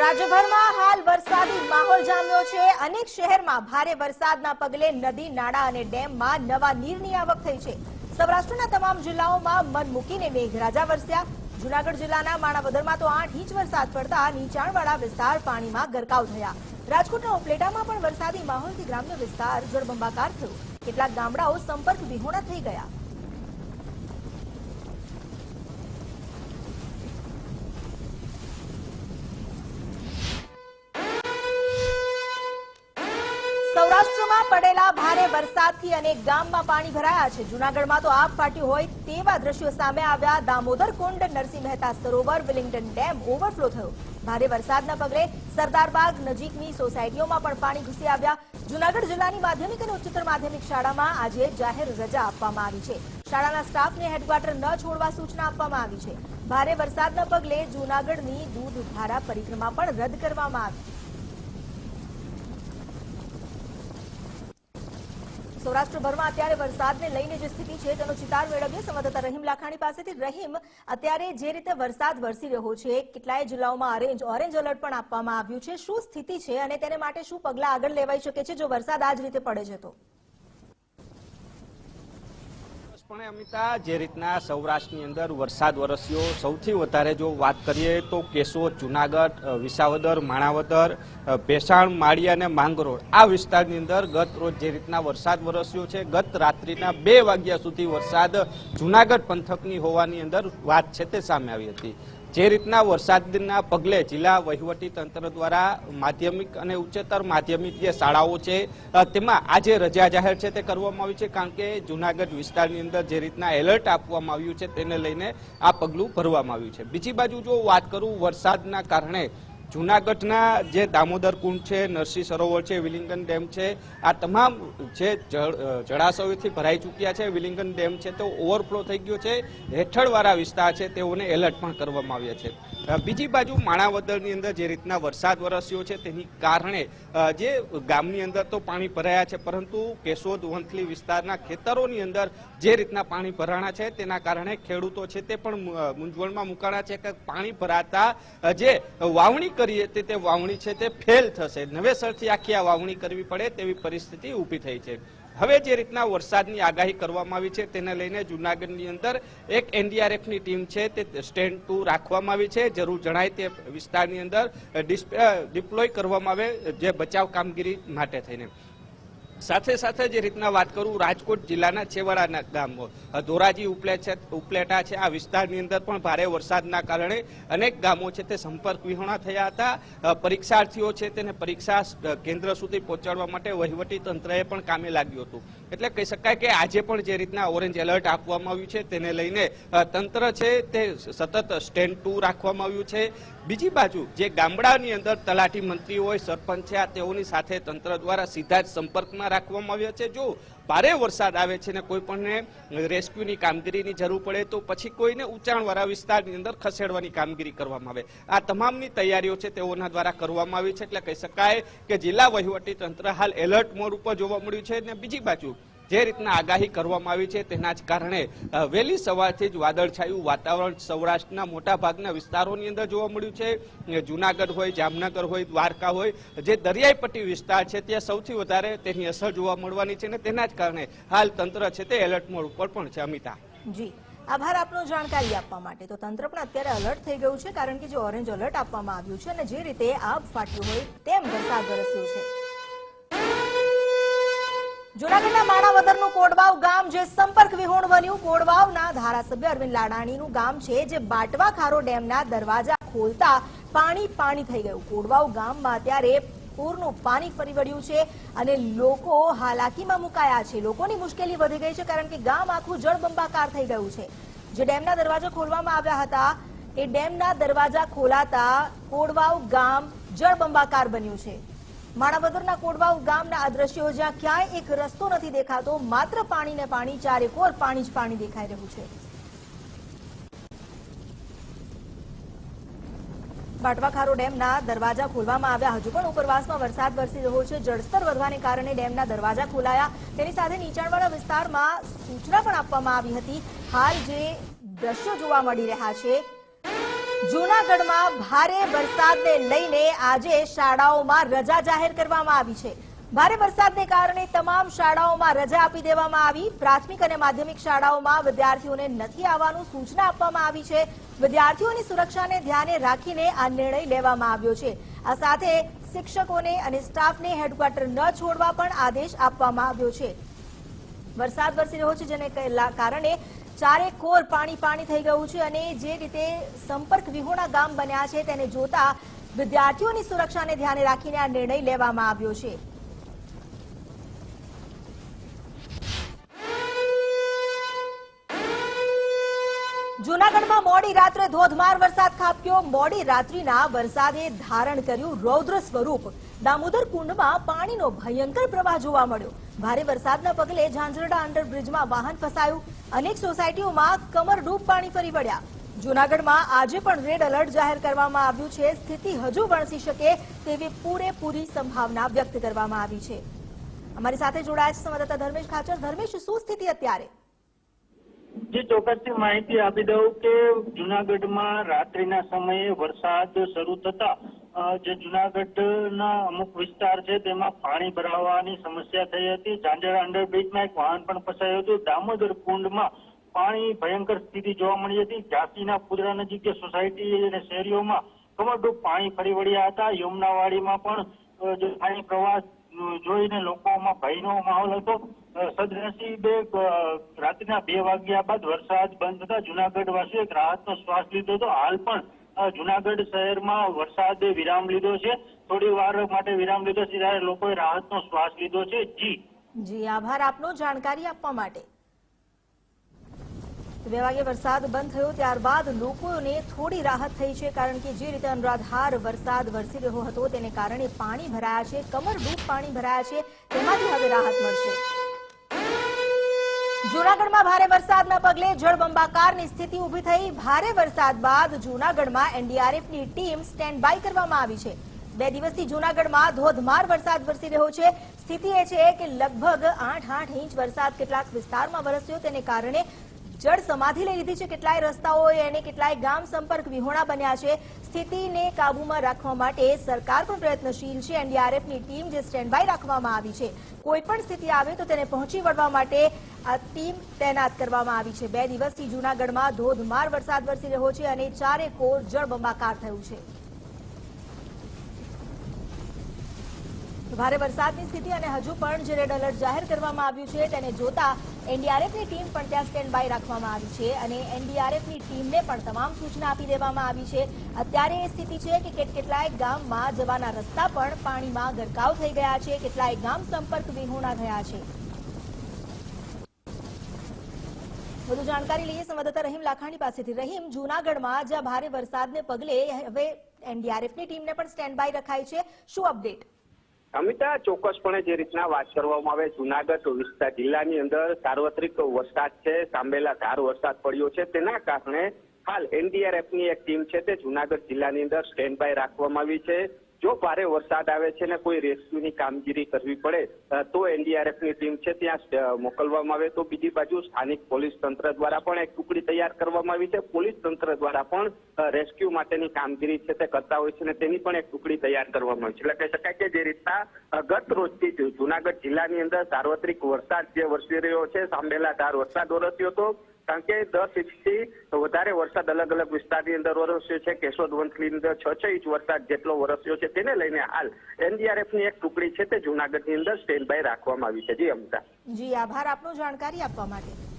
રાજ્યભરમાં હાલ વરસાદી માહોલ જામ્યો છે. અનેક શહેરમાં ભારે વરસાદના પગલે નદી, નાળા અને ડેમમાં નવા નીરની આવક થઈ છે. સૌરાષ્ટ્રના તમામ જિલ્લાઓમાં મન મૂકીને મેઘરાજા વરસ્યા. જુનાગઢ જિલ્લાના માણાવદરમાં તો આઠ ઇંચ વરસાદ પડતા નીચાણવાળા વિસ્તાર પાણીમાં ગરકાવ થયા. રાજકોટના ઉપલેટામાં પણ વરસાદી માહોલથી ગ્રામ્ય વિસ્તાર જળબંબાકાર થયો. કેટલાક ગામડાઓ સંપર્ક વિહોણા થઈ ગયા. સૌરાષ્ટ્રમાં પડેલા ભારે વરસાદથી અનેક ગામમાં પાણી ભરાયા છે. જૂનાગઢમાં તો આગ ફાટ્યું હોય તેવા દ્રશ્યો સામે આવ્યા. Damodar Kund, Narsinh Mehta Sarovar, Willingdon dam overflow થયો. ભારે વરસાદના પગલે સરદારબાગ નજીકની સોસાયટીઓમાં પણ પાણી ઘૂસી આવ્યા. જૂનાગઢ જિલ્લાની માધ્યમિક અને ઉચ્ચતર માધ્યમિક શાળામાં આજે જાહેર રજા આપવામાં આવી છે. શાળાના સ્ટાફને હેડક્વાર્ટર ન છોડવા સૂચના આપવામાં આવી છે. ભારે વરસાદના પગલે જૂનાગઢની દૂધધારા પરિક્રમા પણ રદ કરવામાં આવી. સૌરાષ્ટ્રભરમાં અત્યારે વરસાદને લઈને જે સ્થિતિ છે, તેનો ચિતાર મેળવીએ સંવાદદાતા રહીમ લાખાણી પાસેથી રહીમ, અત્યારે જે રીતે વરસાદ વરસી રહ્યો છે, કેટલાય જિલ્લાઓમાં ઓરેન્જ ઓરેન્જ એલર્ટ પણ આપવામાં આવ્યું છે. શું સ્થિતિ છે અને તેને માટે શું પગલાં આગળ લેવાઈ શકે છે, જો વરસાદ આ જ રીતે પડે છે તો? ચોક્કસપણે અમિતા, જે રીતના સૌરાષ્ટ્રની અંદર વરસાદ વરસ્યો, સૌથી વધારે જો વાત કરીએ તો કેશોદ, જુનાગઢ વિસાવદર માણાવદર ભેસાણ, માળી અને માંગરોળ. આ વિસ્તારની અંદર ગત રોજ જે રીતના વરસાદ વરસ્યો છે, ગત રાત્રિના બે વાગ્યા સુધી વરસાદ જુનાગઢ પંથકની હોવાની અંદર વાત છે તે સામે આવી હતી. જે રીતના વરસાદના પગલે જિલ્લા વહીવટી તંત્ર દ્વારા માધ્યમિક અને ઉચ્ચતર માધ્યમિક જે શાળાઓ છે તેમાં આજે રજા જાહેર છે તે કરવામાં આવી છે કારણ કે જુનાગઢ વિસ્તારની અંદર જે રીતના એલર્ટ આપવામાં આવ્યું છે તેને લઈને આ પગલું ભરવામાં આવ્યું છે. બીજી બાજુ જો વાત કરું વરસાદના કારણે જુનાગઢના જે દામોદર કુંડ છે, નરસિંહ સરોવર છે, વિલિંગન ડેમ છે, આ તમામ જે જળાશયોથી ભરાઈ ચૂક્યા છે, વિલિંગન ડેમ છે તો ઓવરફ્લો થઈ ગયો છે, હેઠળવાળા વિસ્તાર છે, તેઓને એલર્ટ પણ કરવામાં આવ્યા છે. બીજી બાજુ માણાવદરની અંદર જે રીતના વરસાદ વરસ્યો છે, તેની કારણે જે ગામની અંદર તો પાણી ભરાયા છે, પરંતુ કેશોદ વંથલી વિસ્તારના ખેતરોની અંદર જે રીતના પાણી ભરાણા છે, તેના કારણે ખેડૂતો છે તે પણ મૂંઝવણમાં મુકાણા છે કે પાણી ભરાતા જે વાવણી કરી તે તે વાવણી છે તે ફેલ થશે. નવેસરથી આખી આ વાવણી કરવી પડે તેવી પરિસ્થિતિ ઊભી થઈ છે. હવે જે રીતના વરસાદની આગાહી કરવામાં આવી છે તેને લઈને જુનાગઢની અંદર એક એનડીઆરએફની ટીમ છે તે સ્ટેન્ડ ટુ રાખવામાં આવી છે. જરૂર જણાય તે વિસ્તારની અંદર ડિપ્લોય કરવામાં આવે જે બચાવ કામગીરી માટે થઈને. સાથે સાથે જે રીતના વાત કરું, રાજકોટ જિલ્લાના છેવાડાના ગામો. ધોરાજી ઉપલેટ ઉપલેટા છે, આ વિસ્તારની અંદર પણ ભારે વરસાદના કારણે અનેક ગામો છે તે સંપર્ક વિહોણા થયા હતા. પરીક્ષાર્થીઓ છે તેને પરીક્ષા કેન્દ્ર સુધી પહોંચાડવા માટે વહીવટી તંત્રએ પણ કામે લાગ્યું હતું. એટલે કહી શકાય કે આજે પણ જે રીતના ઓરેન્જ એલર્ટ આપવામાં આવ્યું છે તેને લઈને તંત્ર છે તે સતત સ્ટેન્ડ ટુ રાખવામાં આવ્યું છે. બીજી બાજુ, જે ગામડાની અંદર તલાટી મંત્રી હોય, સરપંચ છે, આ તેઓની સાથે તંત્ર દ્વારા સીધા જ સંપર્કમાં રાખવામાં આવ્યા છે. જો ભારે વરસાદ આવે છે ને કોઈ પણને રેસ્ક્યુની કામગીરીની જરૂર પડે તો પછી કોઈને ઊંચાણવાળા વિસ્તારની અંદર ખસેડવાની કામગીરી કરવામાં આવે. આ તમામની તૈયારીઓ છે તેઓના દ્વારા કરવામાં આવી છે એટલે કહી શકાય કે જિલ્લા વહીવટી તંત્ર હાલ એલર્ટ મોડ ઉપર જોવા મળ્યું છે ને બીજી બાજુ જે રીતના આગાહી કરવામાં આવી છે તેના જ કારણે વહેલી સવારથી જ વાદળછાયું વાતાવરણ સૌરાષ્ટ્રના મોટાભાગના વિસ્તારોની અંદર જોવા મળ્યું છે. જુનાગઢ હોય, જામનગર હોય, દ્વારકા હોય, જે દરિયાઈ પટ્ટી વિસ્તાર છે ત્યાં સૌથી વધારે તેની અસર જોવા મળવાની છે અને તેના જ કારણે હાલ તંત્ર છે તે એલર્ટ મોડ ઉપર પણ છે. અમિતા. જી. આભાર આપનો જાણકારી આપવા માટે. તો તંત્ર પણ અત્યારે અલર્ટ થઈ ગયું છે કારણ કે જે ઓરેન્જ એલર્ટ આપવામાં આવ્યું છે અને જે રીતે આગ ફાટ્યું હોય તેમ વરસાદ વરસ્યો છે. જૂનાગઢના માણાવદરનું કોડવાવ ગામ જે સંપર્ક વિહોણ બન્યું, કોડવાવના ધારાસભ્ય અરવિંદ લાડાણીનું ગામ છે જે બાટવા ખારો ડેમના દરવાજા ખોલતા પાણી પાણી થઈ ગયું. કોડવાવ ગામમાં અત્યારે પૂરનું પાણી ફરી વળ્યું છે અને લોકો હાલાકીમાં મુકાયા છે. લોકોની મુશ્કેલી વધી ગઈ છે કારણ કે ગામ આખું જળબંબાકાર થઈ ગયું છે. જે ડેમના દરવાજા ખોલવામાં આવ્યા હતા, એ ડેમના દરવાજા ખોલાતા કોડવાવ ગામ જળબંબાકાર બન્યું છે. માણાવદરના કોડવાવ ગામના આ દ્રશ્યો જ્યાં ક્યાંય એક રસ્તો નથી દેખાતો, માત્ર પાણી ને પાણી ચારેકોર પાણી જ પાણી દેખાઈ રહ્યું છે. બાટવાખારો ડેમના દરવાજા ખોલવામાં આવ્યા. હજુ પણ ઉપરવાસમાં વરસાદ વરસી રહ્યો છે. જળસ્તર વધવાને કારણે ડેમના દરવાજા ખોલાયા. તેની સાથે નીચાણવાળા વિસ્તારમાં સૂચના પણ આપવામાં આવી હતી. હાલ જે દ્રશ્યો જોવા મળી રહ્યા છે જૂનાગઢમાં ભારે વરસાદને લઈને આજે શાળાઓમાં રજા જાહેર કરવામાં આવી છે. ભારે વરસાદને કારણે તમામ શાળાઓમાં રજા આપી દેવામાં આવી. પ્રાથમિક અને માધ્યમિક શાળાઓમાં વિદ્યાર્થીઓને નથી આવવાનું સૂચના આપવામાં આવી છે. વિદ્યાર્થીઓની સુરક્ષાને ધ્યાને રાખીને આ નિર્ણય લેવામાં આવ્યો છે. આ સાથે શિક્ષકોને અને સ્ટાફને હેડક્વાર્ટર ન છોડવા પણ આદેશ આપવામાં આવ્યો છે. વરસાદ વરસી રહ્યો છે, જેને કારણે ચારે કોર પાણી પાણી થઈ ગયું છે અને જે રીતે સંપર્ક વિહોણા ગામ બન્યા છે તેને જોતા વિદ્યાર્થીઓની સુરક્ષાને ધ્યાને રાખીને આ નિર્ણય લેવામાં આવ્યો છે. જૂનાગઢમાં મોડી રાત્રે ધોધમાર વરસાદ ખાબક્યો. મોડી રાત્રિના વરસાદે ધારણ કર્યું રૌદ્ર સ્વરૂપ. દામોદર કુંડમાં પાણીનો ભયંકર પ્રવાહ જોવા મળ્યો. ભારે વરસાદના પગલે ઝાંઝરડા અંડરબ્રિજમાં વાહન ફસાયું. અનેક સોસાયટીઓમાં કમરડૂબ પાણી ફરી વળ્યા. જૂનાગઢમાં આજે પણ રેડ એલર્ટ જાહેર કરવામાં આવ્યું છે. સ્થિતિ હજુ વણસી શકે તેવી પૂરેપૂરી સંભાવના વ્યક્ત કરવામાં આવી છે. અમારી સાથે જોડાયા છે સંવાદદાતા ધર્મેશ ખાચર. ધર્મેશ, શું સ્થિતિ અત્યારે? જે ચોક્કસથી માહિતી આપી દઉં કે જુનાગઢમાં રાત્રિના સમયે વરસાદ શરૂ થતા જે જુનાગઢના અમુક વિસ્તાર છે તેમાં પાણી ભરાવાની સમસ્યા થઈ હતી. ઝાંઝરા અંડરબ્રિજમાં એક વાહન પણ ફસાયું હતું. દામોદર કુંડમાં પાણી ભયંકર સ્થિતિ જોવા મળી હતી. ઝાંસીના પુદરા નજીક સોસાયટી અને શેરીઓમાં કમરડૂબ પાણી ફરી વળ્યા હતા. યમુનાવાડીમાં પણ જે પાણી પ્રવાહ જોઈને લોકોમાં ભયનો માહોલ હતો. સદનસીબે રાત્રિના બે વાગ્યા બાદ વરસાદ બંધ થતા જુનાગઢ વાસીઓએ એક રાહતનો શ્વાસ લીધો હતો. હાલ પણ જુનાગઢ શહેરમાં વરસાદે વિરામ લીધો છે. થોડી વાર માટે વિરામ લીધો છે ત્યારે લોકોએ રાહતનો શ્વાસ લીધો છે. જી. જી, આભાર આપનો જાણકારી આપવા માટે. બે વરસાદ બંધ થયો ત્યારબાદ લોકોને થોડી રાહત થઈ છે, કારણ કે જે રીતે અનરાધાર વરસાદ વરસી રહ્યો હતો તેને કારણે પાણી ભરાયા છે કમરડૂબ પાણી ભરાયા છે, તેમાંથી હવે રાહત મળશે. જૂનાગઢમાં ભારે વરસાદના પગલે જળબંબાકારની સ્થિતિ ઊભી થઈ. ભારે વરસાદ બાદ જૂનાગઢમાં એનડીઆરએફની ટીમ સ્ટેન્ડ બાય કરવામાં આવી છે. બે દિવસથી જૂનાગઢમાં ધોધમાર વરસાદ વરસી રહ્યો છે. સ્થિતિ એ છે કે લગભગ આઠ આઠ ઇંચ વરસાદ કેટલાક વિસ્તારમાં વરસ્યો, તેને કારણે જળ સમાધિ લઈ લીધી છે. કેટલાય રસ્તાઓએ અને કેટલાય ગામ સંપર્ક વિહોણા બન્યા છે. સ્થિતિને કાબૂમાં રાખવા માટે સરકાર પણ પ્રયત્નશીલ છે. એનડીઆરએફની ટીમ જે સ્ટેન્ડબાય રાખવામાં આવી છે. કોઈ પણ સ્થિતિ આવે તો તેને પહોંચી વળવા માટે આ ટીમ તૈનાત કરવામાં આવી છે. બે દિવસથી જૂનાગઢમાં ધોધમાર વરસાદ વરસી રહ્યો છે અને ચારે કોર જળબંબાકાર થયું છે. ભારે વરસાદની સ્થિતિ અને હજુ પણ જે રેડ એલર્ટ જાહેર કરવામાં આવ્યું છે તેને જોતા એનડીઆરએફની ટીમ પણ ત્યાં સ્ટેન્ડ બાય રાખવામાં આવી છે અને એનડીઆરએફની ટીમને પણ તમામ સૂચના આપી દેવામાં આવી છે. અત્યારે એ સ્થિતિ છે કે કેટ- કેટલાય ગામમાં જવાના રસ્તા પણ પાણીમાં ગરકાવ થઈ ગયા છે. કેટલાય ગામ સંપર્ક વિહોણા થયા છે. વધુ જાણકારી લઈએ સંવાદદાતા રહીમ લાખાણી પાસેથી. રહીમ, જૂનાગઢમાં જ્યાં ભારે વરસાદને પગલે હવે એનડીઆરએફની ટીમને પણ સ્ટેન્ડ બાય રખાઈ છે. શું અપડેટ? અમિતા, ચોક્કસપણે જે રીતના વાત કરવામાં આવે, જુનાગઢ વિસ્તાર જિલ્લાની અંદર સાર્વત્રિક વરસાદ છે સાંભેલા ધાર વરસાદ પડ્યો છે. તેના કારણે હાલ એનડીઆરએફની એક ટીમ છે તે જુનાગઢ જિલ્લાની અંદર સ્ટેન્ડ બાય રાખવામાં આવી છે. જો ભારે વરસાદ આવે છે ને કોઈ રેસ્ક્યુની કામગીરી કરવી પડે તો એનડીઆરએફની ટીમ છે ત્યાં મોકલવામાં આવે. તો બીજી બાજુ સ્થાનિક પોલીસ તંત્ર દ્વારા પણ એક ટુકડી તૈયાર કરવામાં આવી છે. પોલીસ તંત્ર દ્વારા પણ રેસ્ક્યુ માટેની કામગીરી છે તે કરતા હોય છે અને તેની પણ એક ટુકડી તૈયાર કરવામાં આવી છે. એટલે કહી શકાય કે જે રીતના ગત રોજથી જુનાગઢ જિલ્લાની અંદર સાર્વત્રિક વરસાદ જે વરસી રહ્યો છે સાંભેલા ધાર વરસાદ વરસ્યો હતો કારણ કે દસ ઇંચથી વધારે વરસાદ અલગ અલગ વિસ્તારની અંદર વરસ્યો છે. કેશોદ વંથલીની અંદર છ છ ઇંચ વરસાદ જેટલો વરસ્યો છે તેને લઈને હાલ એનડીઆરએફની એક ટુકડી છે તે જૂનાગઢની અંદર સ્ટેન્ડ બાય રાખવામાં આવી છે. જી અમિતા. જી, આભાર. આપનો જાણકારી આપવા માટે.